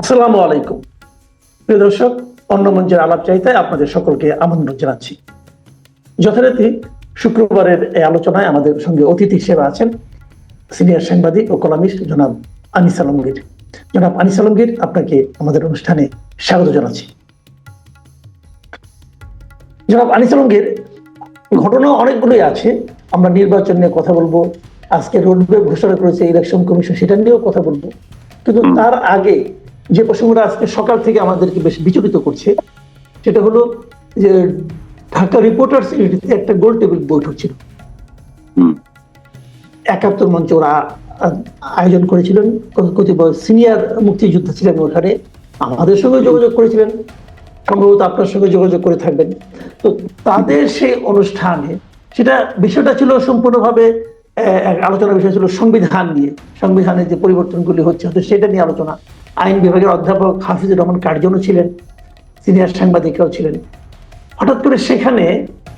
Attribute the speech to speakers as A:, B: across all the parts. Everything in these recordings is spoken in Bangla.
A: আসসালামু আলাইকুম। প্রিয় দর্শক অন্য মঞ্চের আলাপ চাইতে আপনাদের সকলকে আমন্ত্রণ জানাচ্ছি। যথারীতি শুক্রবারের এই আলোচনায় আমাদের সঙ্গে অতিথি হিসেবে আছেন সিনিয়র সাংবাদিক ও কলামিস্ট জনাব আনিস আলমগীর। জনাব আনিস আলমগীর আপনাকে আমাদের অনুষ্ঠানে স্বাগত জানাচ্ছি। জনাব আনিস আলমগীর ঘটনা অনেকগুলোই আছে। আমরা নির্বাচন নিয়ে কথা বলব। আজকে রোডম্যাপ ঘোষণা করেছে ইলেকশন কমিশন সেটা নিয়েও কথা বলব। কিন্তু তার আগে যে প্রসঙ্গটা আজকে সকাল থেকে আমাদেরকে বেশ বিচলিত করছে সেটা হলো যে ঢাকা রিপোর্টার্স ইউনিটিতে একটা গোল টেবিল বৈঠক ছিল। একাত্তর মঞ্চ ওরা আয়োজন করেছিলেন কত- কতিপয় সিনিয়র মুক্তিযোদ্ধা ছিলেন ওখানে আমাদের সঙ্গে যোগাযোগ করেছিলেন সম্ভবত আপনার সঙ্গে যোগাযোগ করে থাকবেন। তো তাদের সেই অনুষ্ঠানে সেটা বিষয়টা ছিল সম্পূর্ণভাবে আলোচনার বিষয় ছিল সংবিধান নিয়ে সংবিধানের যে পরিবর্তনগুলি হচ্ছে সেটা নিয়ে আলোচনা আইন বিভাগের অধ্যাপক হাফিজুর রহমান কার্জনও ছিলেন, সিনিয়র সাংবাদিকরাও ছিলেন। হঠাৎ করে সেখানে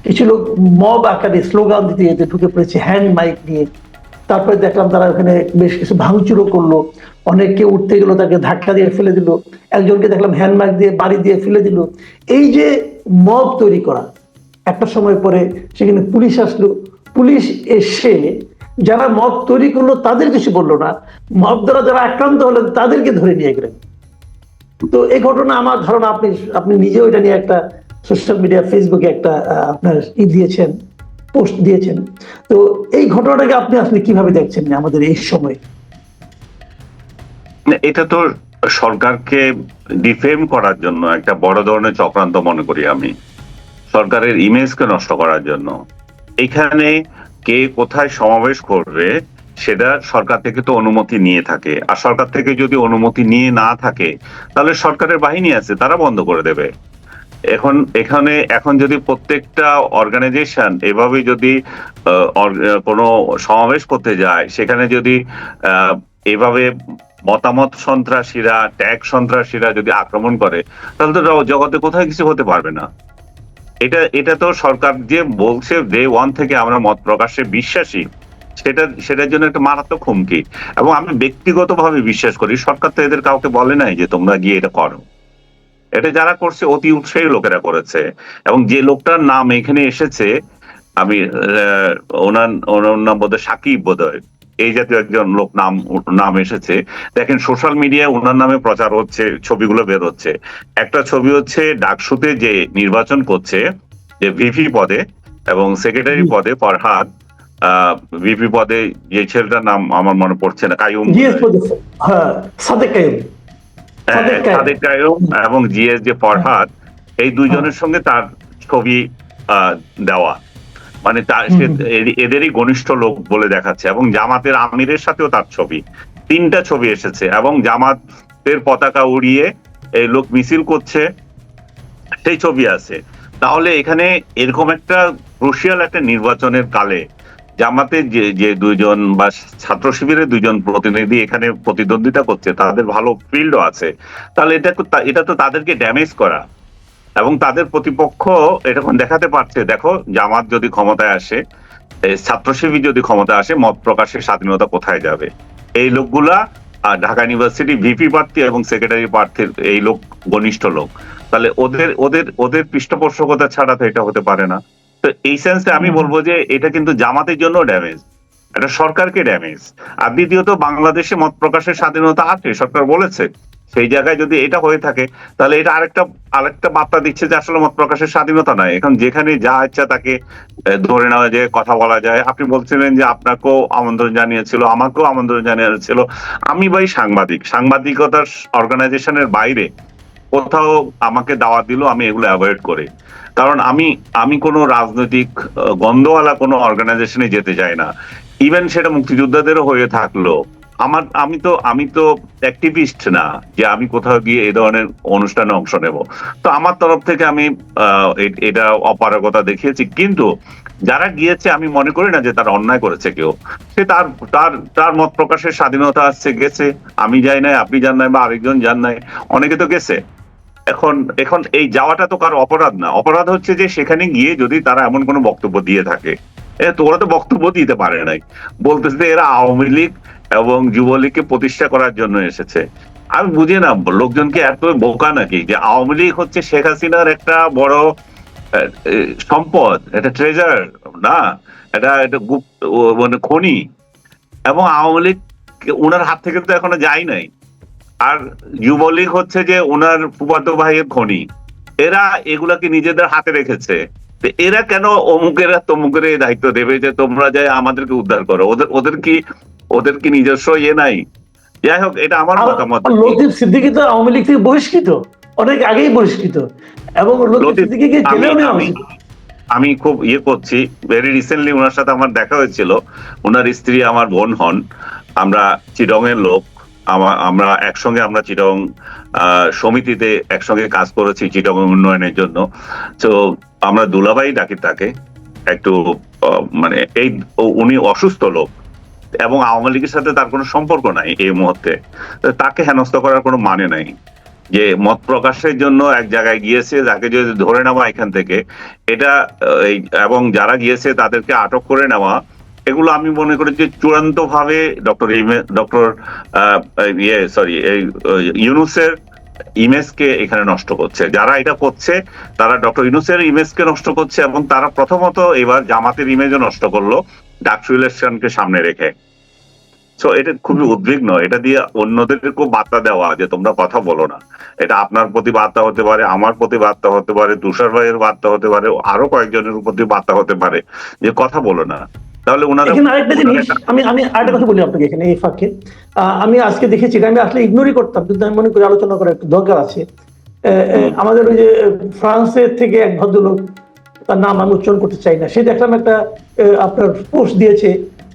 A: কিছু লোক মব আকারে স্লোগান দিতে যেতে ঢুকে পড়েছে, হ্যান্ড মাইক নিয়ে। তারপরে দেখলাম তারা ওখানে বেশ কিছু ভাঙচুরও করল। অনেককে উঠতে গেলো, তাকে ধাক্কা দিয়ে ফেলে দিল। একজনকে দেখলাম হ্যান্ড মাইক দিয়ে বাড়ি দিয়ে ফেলে দিল। এই যে মব তৈরি করা, একটা সময় পরে সেখানে পুলিশ আসলো। পুলিশ এসে যারা মদ তৈরি করল তাদের কিছু বলল না। মদ দ্বারা যারা আক্রান্ত হলেন তাদেরকে ধরে নিয়ে গেলেন। তো এই ঘটনা আমার ধারণা আপনি আপনি নিজেও এটা নিয়ে একটা সোশ্যাল মিডিয়া ফেসবুকে একটা আপনার ই দিয়েছেন পোস্ট দিয়েছেন। তো এই ঘটনাটাকে আপনি আসলে কীভাবে দেখছেন আমাদের এই সময়?
B: এটা তো সরকারকে ডিফেম করার জন্য একটা বড় ধরনের চক্রান্ত মনে করি আমি। সরকারের ইমেজকে নষ্ট করার জন্য। এখানে কে কোথায় সমাবেশ করবে, সেটা সরকার থেকে তো অনুমতি নিয়ে থাকে। আর সরকার থেকে যদি অনুমতি নিয়ে না থাকে, তাহলে সরকারের বাহিনী আছে, তারা বন্ধ করে দেবে। এখন, এখানে, এখন যদি প্রত্যেকটা অর্গানাইজেশন এভাবে যদি কোনো সমাবেশ করতে যায়, সেখানে যদি এভাবে মতামত সন্ত্রাসীরা ট্যাগ সন্ত্রাসীরা যদি আক্রমণ করে, তাহলে তো জগতে কোথায় কিছু হতে পারবে না। এটা এটা তো সরকার যে বলছে ডে ওয়ান থেকে আমরা মত প্রকাশে বিশ্বাসী, সেটা, সেটার জন্য একটা মারাত্মক হুমকি। এবং আমি ব্যক্তিগতভাবে বিশ্বাস করি, সরকার তো এদের কাউকে বলে নাই যে তোমরা গিয়ে এটা করো। এটা যারা করছে, অতি উৎসাহী লোকেরা করেছে। এবং যে লোকটার নাম এখানে এসেছে, আমি ওনার ওনার নাম বোধহয় সাকিব বোধহয়। এই জাতীয় একজন লোক নাম নাম এসেছে। দেখেন সোশ্যাল মিডিয়ায় ওনার নামে প্রচার হচ্ছে ছবিগুলো বের হচ্ছে। একটা ছবি হচ্ছে ডাকসুতে যে নির্বাচন করছে যে ভিপি পদে এবং সেক্রেটারি। পদে ফরহাদ ভিপি পদে যে ছেলেটার নাম আমার মনে পড়ছে না
A: জিএস হ্যাঁ সাদেক কায়েম।
B: সাদেক কায়ুম এবং জিএস যে ফরহাদ এই দুইজনের সঙ্গে তার ছবি আহ, দেওয়া। মানে এদেরই ঘনিষ্ঠ লোক বলে দেখাচ্ছে এবং জামাতের আমিরের সাথেও তার ছবি। তিনটা ছবি এসেছে এবং জামাতের পতাকা উড়িয়ে এই লোক মিছিল করছে সেই ছবি আছে। তাহলে এখানে এরকম একটা ক্রুশিয়াল একটা নির্বাচনের কালে জামাতে যে যে দুইজন বা ছাত্র শিবিরের দুইজন প্রতিনিধি এখানে প্রতিদ্বন্দ্বিতা করছে তাদের ভালো ফিল্ডও আছে। তাহলে এটা এটা তো তাদেরকে ড্যামেজ করা। এবং তাদের প্রতিপক্ষ এরকম দেখাতে পারছে দেখো জামাত যদি ক্ষমতায় আসে ছাত্র শিবির যদি ক্ষমতায় আসে মত প্রকাশের স্বাধীনতা কোথায় যাবে? এই লোকগুলা ঢাকা ইউনিভার্সিটি ভিপি প্রার্থী এবং সেক্রেটারি প্রার্থীর এই লোক ঘনিষ্ঠ লোক। তাহলে ওদের ওদের ওদের পৃষ্ঠপোষকতা ছাড়া তো এটা হতে পারে না। তো এই সেন্সে আমি বলব যে এটা কিন্তু জামাতের জন্য ড্যামেজ এটা সরকারকে ড্যামেজ আর দ্বিতীয়ত বাংলাদেশে মত প্রকাশের স্বাধীনতা আছে সরকার বলেছে। সেই জায়গায় যদি এটা হয়ে থাকে, তাহলে এটা আরেকটা আরেকটা বার্তা দিচ্ছে যে আসলে মত প্রকাশের স্বাধীনতা নাই এখন যেখানে যা ইচ্ছা তাকে ধরে নেওয়া যায়, কথা বলা যায়। আপনি বলছিলেন যে আপনাকেও আমন্ত্রণ জানিয়েছিল, আমাকেও আমন্ত্রণ জানিয়েছিল। আমি ভাই সাংবাদিক। সাংবাদিকতার অর্গানাইজেশনের বাইরে কোথাও আমাকে দাওয়া দিল, আমি এগুলো অ্যাভয়েড করি। কারণ আমি আমি কোনো রাজনৈতিক গন্ধওয়ালা কোনো অর্গানাইজেশনে যেতে চাই না। ইভেন সেটা মুক্তিযোদ্ধাদেরও হয়ে থাকল। আমার, আমি তো আমি তো অ্যাক্টিভিস্ট না যে আমি কোথাও গিয়ে এই ধরনের অনুষ্ঠানে অংশ নেব। তো আমার তরফ থেকে আমি এটা অপারগতা দেখিয়েছি। কিন্তু যারা গিয়েছে, আমি মনে করি না যে তার অন্যায় করেছে কেউ। সে তার তার তার মত প্রকাশের স্বাধীনতা আসছে, গেছে। আমি যাই নাই, আপনি যান নাই বা আরেকজন যান নাই, অনেকে তো গেছে। এখন এখন এই যাওয়াটা তো কারও অপরাধ না। অপরাধ হচ্ছে যে সেখানে গিয়ে যদি তারা এমন কোনো বক্তব্য দিয়ে থাকে। তো ওরা তো বক্তব্য দিতে পারে নাই। বলতেছে এরা আওয়ামী লীগ এবং যুবলীগকে প্রতিষ্ঠা করার জন্য এসেছে। আমি বুঝি না লোকজনকে এত বোকা নাকি যে আওয়ামী লীগ হচ্ছে শেখ হাসিনার একটা বড় সম্পদ, এটা ট্রেজার না? এটা এটা গুপ্ত মানে খনি। এবং আওয়ামী লীগ ওনার হাত থেকে তো এখনও যায় নাই। আর যুবলীগ হচ্ছে যে ওনার ফুফাতো ভাইয়ের খনি। এরা এগুলাকে নিজেদের হাতে রেখেছে। এরা কেন অমুকেরা তমুকের এই দায়িত্ব দেবে যে তোমরা যাই আমাদেরকে উদ্ধার করো? ওদের ওদের কি ওদের কি নিজস্ব ইয়ে নাই। যাই হোক এটা আমার মতামত।
A: লতিফ সিদ্দিকি তো আওয়ামী লীগ থেকে বহিষ্কৃত। অনেক আগেই বহিষ্কৃত। এবং লতিফ
B: লতিফ, আমি
A: জেলেও নেওয়া
B: আমি খুব ইয়ে করছি। ভেরি রিসেন্টলি ওনার সাথে আমার দেখা হয়েছিল। ওনার স্ত্রী আমার বোন হন। আমরা চিরং এর লোক আমরা একসঙ্গে আমরা চিরং সমিতিতে একসঙ্গে কাজ করেছি চিরং উন্নয়নের জন্য। তো আমরা দুলাভাই ডাকি তাকে। একটু মানে এই উনি অসুস্থ লোক। এবং আওয়ামী লীগের সাথে তার কোনো সম্পর্ক নাই এই মুহূর্তে। তাকে হেনস্থ করার কোনো মানে নাই। যে মত প্রকাশের জন্য এক জায়গায় গিয়েছে, যাকে যদি ধরে নেওয়া এখান থেকে, এটা এবং যারা গিয়েছে তাদেরকে আটক করে নেওয়া, এগুলো আমি মনে করি যে চূড়ান্ত ভাবে ডক্টর ডক্টর ইয়ে সরি এই ইউনুসের ইমেজকে এখানে নষ্ট করছে। যারা এটা করছে, তারা ডক্টর ইউনুসের ইমেজকে নষ্ট করছে এবং তারা প্রথমত এবার জামাতের ইমেজও নষ্ট করল ডাকসু ইলেকশনকে সামনে রেখে। সো এটা খুবই উদ্বিগ্ন। এটা দিয়ে অন্যদেরকেও বার্তা দেওয়া যে তোমরা কথা বলো না। এটা আপনার প্রতি বার্তা হতে পারে, আমার প্রতি বার্তা হতে পারে, তুষার ভাইয়ের বার্তা হতে পারে, আরও কয়েকজনের প্রতি বার্তা হতে পারে যে কথা বলো না। তাহলে ওনারা
A: এখানে আরেকটা জিনিস আমি আমি আরেকটা কথা বলি আপনাকে এখানে এই ফাঁকে। আমি আজকে দেখেছি এটা আমি আসলে ইগনোরই করতাম কিন্তু আমি মনে করি আলোচনা করার একটু দরকার আছে। আমাদের ওই যে ফ্রান্সের থেকে এক ভদ্রলোক তার নাম আমি উচ্চারণ করতে চাই না সে দেখলাম একটা আপনার পোস্ট দিয়েছে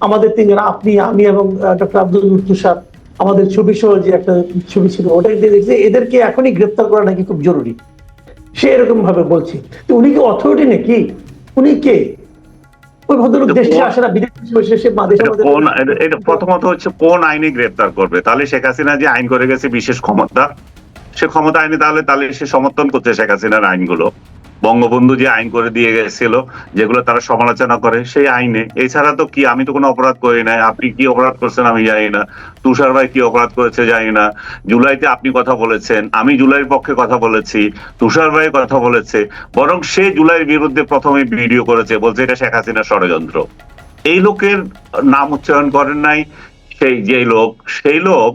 A: আমাদের তিনজন আপনি আমি এবং ডক্টর আব্দুল তুষার আমাদের ছবি সহ যে একটা ছবি ছিল ওটা দিয়ে দেখছি এদেরকে এখনই গ্রেপ্তার করা নাকি খুব জরুরি। সে এরকম ভাবে বলছে। তো উনি কি অথরিটি নাকি? উনি কে? ওই ভদ্রলোক দেশে
B: কোন-
A: আসে না বিদেশে বসে সে মা
B: এটা কোন এটা- প্রথমত হচ্ছে কোন আইনে গ্রেপ্তার করবে? তাহলে শেখ হাসিনা যে আইন করে গেছে বিশেষ ক্ষমতা সে ক্ষমতা আইনে তাহলে তাহলে সে সমর্থন করছে শেখ হাসিনার আইনগুলো। বঙ্গবন্ধু যে আইন করে দিয়ে গেছিল, যেগুলো তারা সমালোচনা করে, সেই আইনে। এছাড়া তো কি, আমি তো কোনো অপরাধ করি নাই। আপনি কি অপরাধ করছেন আমি জানি না। তুষার ভাই কি অপরাধ করেছে জানি না। জুলাইতে আপনি কথা বলেছেন, আমি জুলাইয়ের পক্ষে কথা বলেছি, তুষার ভাই কথা বলেছে, বরং সে জুলাইয়ের বিরুদ্ধে প্রথমে ভিডিও করেছে, বলছে এটা শেখ হাসিনার ষড়যন্ত্র। এই লোকের নাম উচ্চারণ করেন নাই, সেই যে লোক, সেই লোক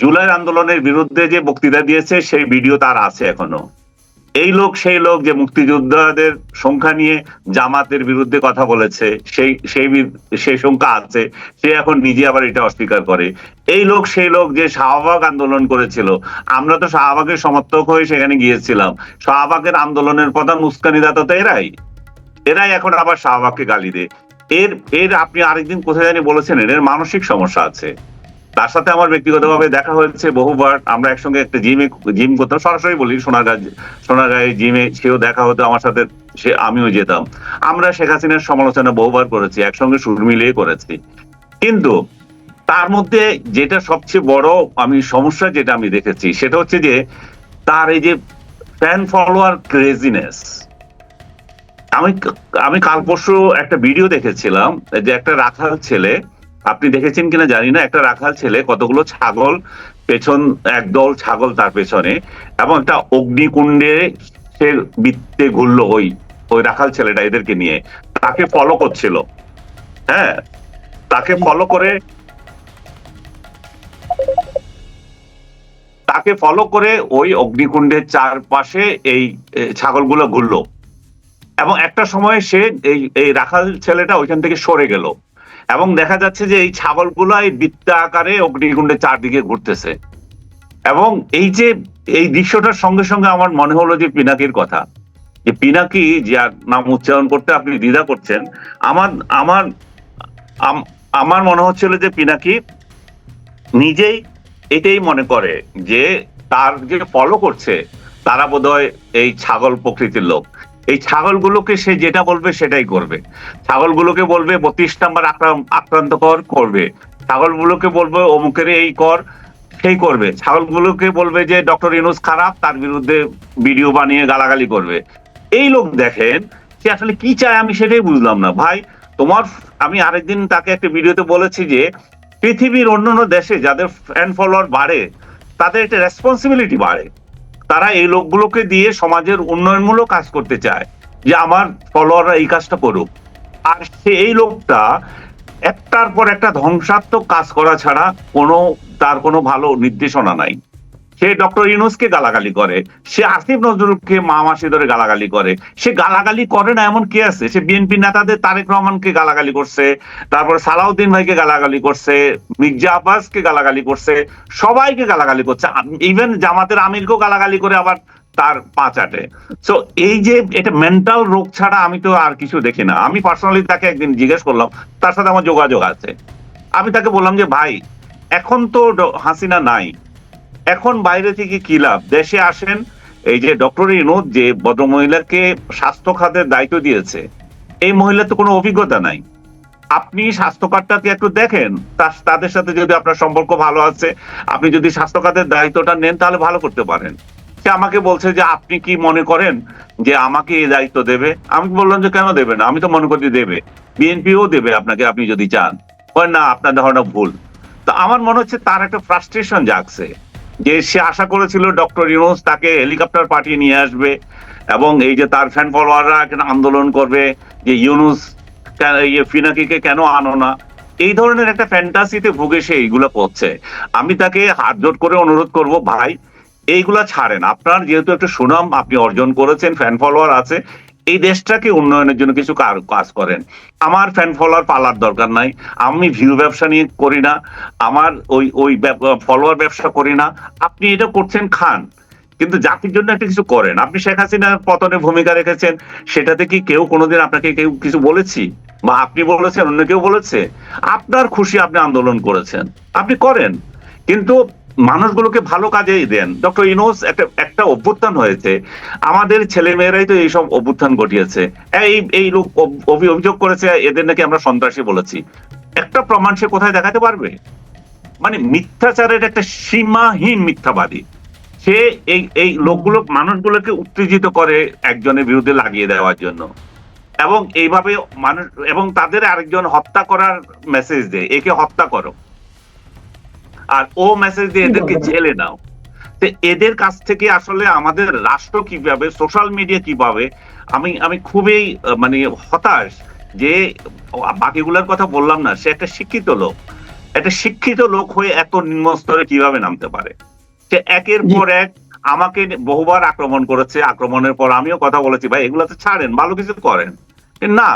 B: জুলাই আন্দোলনের বিরুদ্ধে যে বক্তৃতা দিয়েছে, সেই ভিডিও তার আছে এখনও। এই লোক, সেই লোক যে মুক্তিযোদ্ধাদের সংখ্যা নিয়ে জামাতের বিরুদ্ধে কথা বলেছে, সেই সেই সেই সংখ্যা আছে, সে এখন নিজে আবার এটা অস্বীকার করে। এই লোক, সেই লোক যে শাহবাগ আন্দোলন করেছিল, আমরা তো শাহবাগের সমর্থক হয়ে সেখানে গিয়েছিলাম। শাহবাগের আন্দোলনের প্রধান উস্কানিদাতা তো এরাই। এরাই এখন আবার শাহবাগকে গালি দেয়। এর এর আপনি আরেকদিন কোথায় জানি বলেছেন, এর মানসিক সমস্যা আছে। তার সাথে আমার ব্যক্তিগতভাবে দেখা হয়েছে বহুবার। আমরা একসঙ্গে একটা জিমে জিম করতাম। সরাসরি বলি সোনারগাঁ সোনারগাঁয়ে জিমে সেও দেখা হতো, আমার সাথে সে, আমিও যেতাম। আমরা শেখ হাসিনার সমালোচনা বহুবার করেছি, একসঙ্গে সুর মিলিয়ে করেছি। কিন্তু তার মধ্যে যেটা সবচেয়ে বড় আমি, সমস্যা যেটা আমি দেখেছি, সেটা হচ্ছে যে তার এই যে ফ্যান ফলোয়ার ক্রেজিনেস আমি আমি কাল পরশু একটা ভিডিও দেখেছিলাম, যে একটা রাখাল ছেলে আপনি দেখেছেন কিনা জানি না, একটা রাখাল ছেলে কতগুলো ছাগল পেছন, একদল ছাগল তার পেছনে এবং একটা অগ্নিকুণ্ডে সে বৃত্তে ঘুরলো ওই ওই রাখাল ছেলেটা এদেরকে নিয়ে। তাকে ফলো করছিল। হ্যাঁ তাকে ফলো করে তাকে ফলো করে ওই অগ্নিকুণ্ডের চারপাশে এই ছাগলগুলো ঘুরলো। এবং একটা সময় সে এই রাখাল ছেলেটা ওইখান থেকে সরে গেল। এবং দেখা যাচ্ছে যে এই ছাগলগুলো এই বৃত্তা আকারে অগ্নিকুণ্ডের চারদিকে ঘুরতেছে। এবং এই যে এই দৃশ্যটার সঙ্গে সঙ্গে আমার মনে হলো যে পিনাকির কথা। যে পিনাকি যার নাম উচ্চারণ করতে আপনি দ্বিধা করছেন, আমার আমার আমার মনে হচ্ছিল যে পিনাকি নিজেই এটাই মনে করে যে তার যে ফলো করছে, তারা বোধহয় এই ছাগল প্রকৃতির লোক। এই ছাগলগুলোকে সে যেটা বলবে সেটাই করবে। ছাগলগুলোকে বলবে বত্রিশ নাম্বার আক্রান্ত কর করবে। ছাগলগুলোকে বলবে অমুকের এই কর, সেই করবে। ছাগলগুলোকে বলবে যে ডক্টর ইনুস খারাপ, তার বিরুদ্ধে ভিডিও বানিয়ে গালাগালি করবে। এই লোক দেখেন সে আসলে কি চায় আমি সেটাই বুঝলাম না। ভাই, তোমার আমি আরেকদিন তাকে একটা ভিডিওতে বলেছি যে পৃথিবীর অন্যান্য দেশে যাদের ফ্যান ফলোয়ার বাড়ে, তাদের একটা রেসপন্সিবিলিটি বাড়ে। তারা এই লোকগুলোকে দিয়ে সমাজের উন্নয়নমূলক কাজ করতে চায় যে আমার ফলোয়াররা এই কাজটা করুক। আর সে এই লোকটা একটার পর একটা ধ্বংসাত্মক কাজ করা ছাড়া কোনো, তার কোনো ভালো নির্দেশনা নাই। সে ডক্টর ইউনুসকে গালাগালি করে, সে আসিফ নজরুলকে মা মাসি ধরে গালাগালি করে। সে গালাগালি করে না, এমন কে আছে? সে বিএনপি নেতাদের তারেক রহমানকে গালাগালি করছে, তারপর সালাউদ্দিন ভাইকে গালাগালি করছে, মির্জা আব্বাসকে গালাগালি করছে, সবাইকে গালাগালি করছে। ইভেন জামাতের আমিরকেও গালাগালি করে আবার তার পা চাটে। সো এই যে এটা মেন্টাল রোগ ছাড়া আমি তো আর কিছু দেখি না। আমি পার্সোনালি তাকে একদিন জিজ্ঞেস করলাম, তার সাথে আমার যোগাযোগ আছে। আমি তাকে বললাম যে, ভাই, এখন তো হাসিনা নাই। এখন বাইরে থেকে কি লাভ? দেশে আসেন, এই যে ডক্টর ইনোদ, যে ভদ্রমহিলাকে স্বাস্থ্য খাতের দায়িত্ব দিয়েছে, এই মহিলার তো কোনো অভিজ্ঞতা নাই। আপনি স্বাস্থ্য কার্ডটাকে একটু দেখেন তাদের সাথে যদি আপনার সম্পর্ক ভালো আছে, আপনি যদি স্বাস্থ্য খাতের দায়িত্বটা নেন, তাহলে ভালো করতে পারেন। সে আমাকে বলছে যে, আপনি কি মনে করেন যে আমাকে এই দায়িত্ব দেবে? আমি বললাম যে, কেন দেবে না? আমি তো মনে করি দেবে। বিএনপিও দেবে আপনাকে, আপনি যদি চান। না, আপনার ধারণা ভুল। তো আমার মনে হচ্ছে তার একটা ফ্রাস্ট্রেশন জাগছে। যে সে আশা করেছিল ডক্টর ইউনুস তাকে হেলিকপ্টার পাঠিয়ে নিয়ে আসবে এবং এই যে তার ফ্যান ফলোয়াররা এখানে আন্দোলন করবে, যে ইউনুস ফিনাকিকে কেন আনো না, এই ধরনের একটা ফ্যান্টাসিতে ভুগে সে এইগুলো করছে। আমি তাকে হাত জোট করে অনুরোধ করব, ভাই, এইগুলা ছাড়েন। আপনার যেহেতু একটা সুনাম আপনি অর্জন করেছেন ফ্যান ফলোয়ার আছে এই দেশটাকে উন্নয়নের জন্য কিছু কাজ করেন। আমার ফ্যান ফলোয়ার পালার দরকার নাই। আমি ভিউ ব্যবসা নিয়ে করি না। আমার ওই ওই ফলোয়ার ব্যবসা করি না। আপনি এটা করছেন, খান। কিন্তু জাতির জন্য একটা কিছু করেন। আপনি শেখ হাসিনার পতনে ভূমিকা রেখেছেন। সেটাতে কি কেউ কোনোদিন আপনাকে কেউ কিছু বলেছি? বা আপনি বলেছেন, অন্য কেউ বলেছে? আপনার খুশি আপনি আন্দোলন করেছেন। আপনি করেন। কিন্তু মানুষগুলোকে ভালো কাজেই দেন। ডক্টর ইনোস একটা একটা অভ্যুত্থান হয়েছে। আমাদের ছেলে মেয়েরাই তো এইসব অভ্যুত্থান ঘটিয়েছে। এই এই লোক অভি- অভিযোগ করেছে, এদের নাকি আমরা সন্ত্রাসী বলেছি। একটা প্রমাণ সে কোথায় দেখাতে পারবে? মানে মিথ্যাচারের একটা সীমাহীন মিথ্যাবাদী। সে এই এই লোকগুলো, মানুষগুলোকে উত্তেজিত করে একজনের বিরুদ্ধে লাগিয়ে দেওয়ার জন্য। এবং এইভাবে মানুষ, এবং তাদের আরেকজন হত্যা করার মেসেজ দেয়। একে হত্যা করো। আর ও মেসেজ দিয়ে এদেরকে জেলে নাও। তো এদের কাছ থেকে আসলে আমাদের রাষ্ট্র কীভাবে সোশ্যাল মিডিয়া কীভাবে আমি আমি খুবই মানে হতাশ যে বাকিগুলোর কথা বললাম না সে একটা শিক্ষিত লোক। একটা শিক্ষিত লোক হয়ে এত নিম্ন স্তরে কীভাবে নামতে পারে? সে একের পর এক আমাকে বহুবার আক্রমণ করেছে আক্রমণের পর আমিও কথা বলেছি ভাই এগুলো তো ছাড়েন ভালো কিছু করেন। না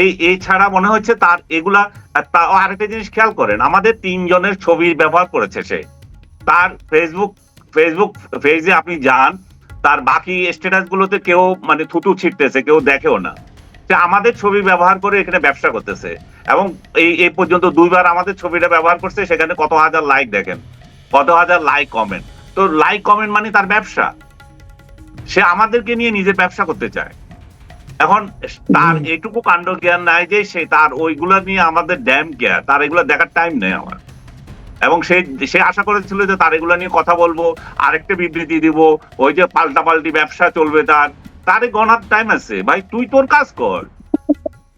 B: এই এই ছাড়া মনে হচ্ছে তার এগুলা আর আরেকটা জিনিস খেয়াল করেন, আমাদের তিনজনের ছবি ব্যবহার করেছে সে। তার ফেসবুক ফেসবুক পেজে আপনি যান, তার বাকি স্ট্যাটাস গুলোতে কেউ মানে থুতু ছিটতেছে, কেউ দেখেও না। সে আমাদের ছবি ব্যবহার করে এখানে ব্যবসা করতেছে। এবং এই এই পর্যন্ত দুইবার আমাদের ছবিটা ব্যবহার করছে, সেখানে কত হাজার লাইক দেখেন, কত হাজার লাইক কমেন্ট তো লাইক কমেন্ট মানে তার ব্যবসা। সে আমাদেরকে নিয়ে নিজের ব্যবসা করতে চায়। এখন তার। এটুকু কাণ্ড জ্ঞান নাই যে সে তার ওইগুলা নিয়ে আমাদের ড্যাম কেয়ার তার এগুলো দেখার টাইম নেই আমার। এবং সে সে আশা করেছিল যে তার এগুলো নিয়ে কথা বলব আরেকটা বিবৃতি দিব ওই যে পাল্টা পাল্টি ব্যবসা চলবে তার। তারে গণার টাইম আছে। ভাই তুই তোর কাজ কর।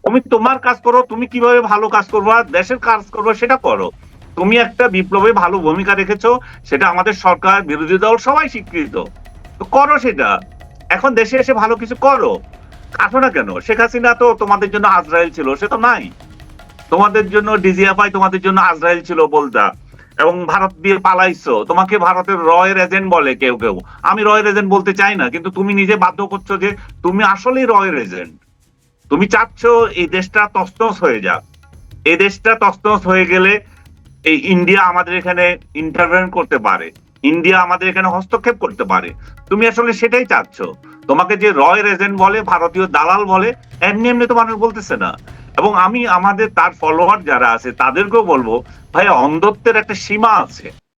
B: তুমি তোমার কাজ করো তুমি কীভাবে ভালো কাজ করবা দেশের কাজ করবা সেটা করো। তুমি একটা বিপ্লবে ভালো ভূমিকা রেখেছো সেটা আমাদের সরকার বিরোধী দল সবাই স্বীকৃত। তো করো সেটা। এখন দেশে এসে ভালো কিছু করো। আসো না কেন? শেখ হাসিনা তো তোমাদের জন্য আজরাইল ছিল, সে তো নাই। তোমাদের জন্য ডিজিএফআই তোমাদের জন্য আজরাইল ছিল বলতা এবং ভারত দিয়ে পালাইছো। তোমাকে ভারতের রয়ের এজেন্ট বলে কেউ কেউ। আমি রয়ের এজেন্ট বলতে চাই না, কিন্তু তুমি নিজে বাধ্য করছ যে তুমি আসলেই রয়ের এজেন্ট। তুমি চাচ্ছ এই দেশটা তস্তস হয়ে যাক। এই দেশটা তস্তস হয়ে গেলে এই ইন্ডিয়া আমাদের এখানে ইন্টারভেন করতে পারে। ইন্ডিয়া আমাদের এখানে হস্তক্ষেপ করতে পারে। তুমি আসলে সেটাই চাচ্ছ। তোমাকে যে রয় এজেন্ট বলে, ভারতীয় দালাল বলে, এমনি এমনি তো মানুষ বলতেছে না। এবং আমি, আমাদের তার ফলোয়ার যারা আছে, তাদেরকেও বলব ভাই অন্ধত্বের একটা সীমা আছে।